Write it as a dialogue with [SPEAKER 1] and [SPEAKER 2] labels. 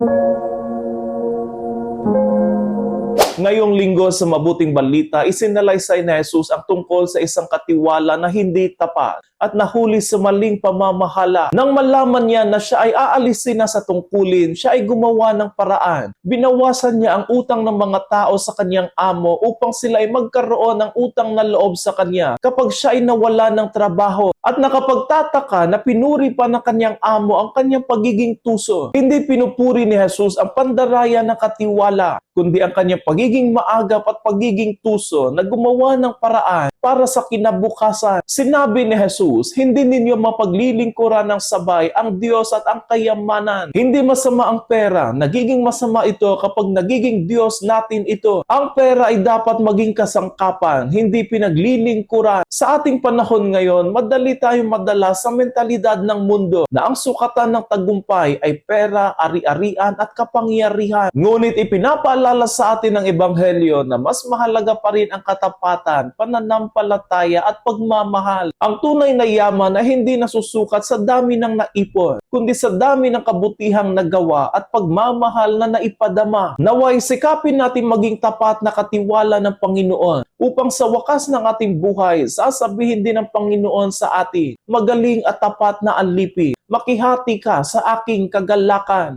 [SPEAKER 1] Música Ngayong linggo sa Mabuting Balita, isinalaysay na Jesus ang tungkol sa isang katiwala na hindi tapat at nahuli sa maling pamamahala. Nang malaman niya na siya ay aalisin na sa tungkulin, siya ay gumawa ng paraan. Binawasan niya ang utang ng mga tao sa kanyang amo upang sila ay magkaroon ng utang na loob sa kanya kapag siya ay nawala ng trabaho at nakapagtataka na pinuri pa ng kanyang amo ang kanyang pagiging tuso. Hindi pinupuri ni Jesus ang pandaraya ng katiwala, kundi ang kanyang pagiging maagap at pagiging tuso na gumawa ng paraan para sa kinabukasan. Sinabi ni Jesus, hindi ninyo mapaglilingkuran ng sabay ang Diyos at ang kayamanan. Hindi masama ang pera. Nagiging masama ito kapag nagiging Diyos natin ito. Ang pera ay dapat maging kasangkapan, hindi pinaglilingkuran. Sa ating panahon ngayon, madali tayong madala sa mentalidad ng mundo na ang sukatan ng tagumpay ay pera, ari-arian at kapangyarihan. Ngunit ipinapaalala sa atin ng Ebanghelyo na mas mahalaga pa rin ang katapatan, pananampalataya at pagmamahal. Ang tunay na yaman ay hindi nasusukat sa dami ng naipon, kundi sa dami ng kabutihang nagawa at pagmamahal na naipadama. Naway sikapin natin maging tapat na katiwala ng Panginoon upang sa wakas ng ating buhay, sasabihin din ng Panginoon sa atin, magaling at tapat na alipi, makihati ka sa aking kagalakan.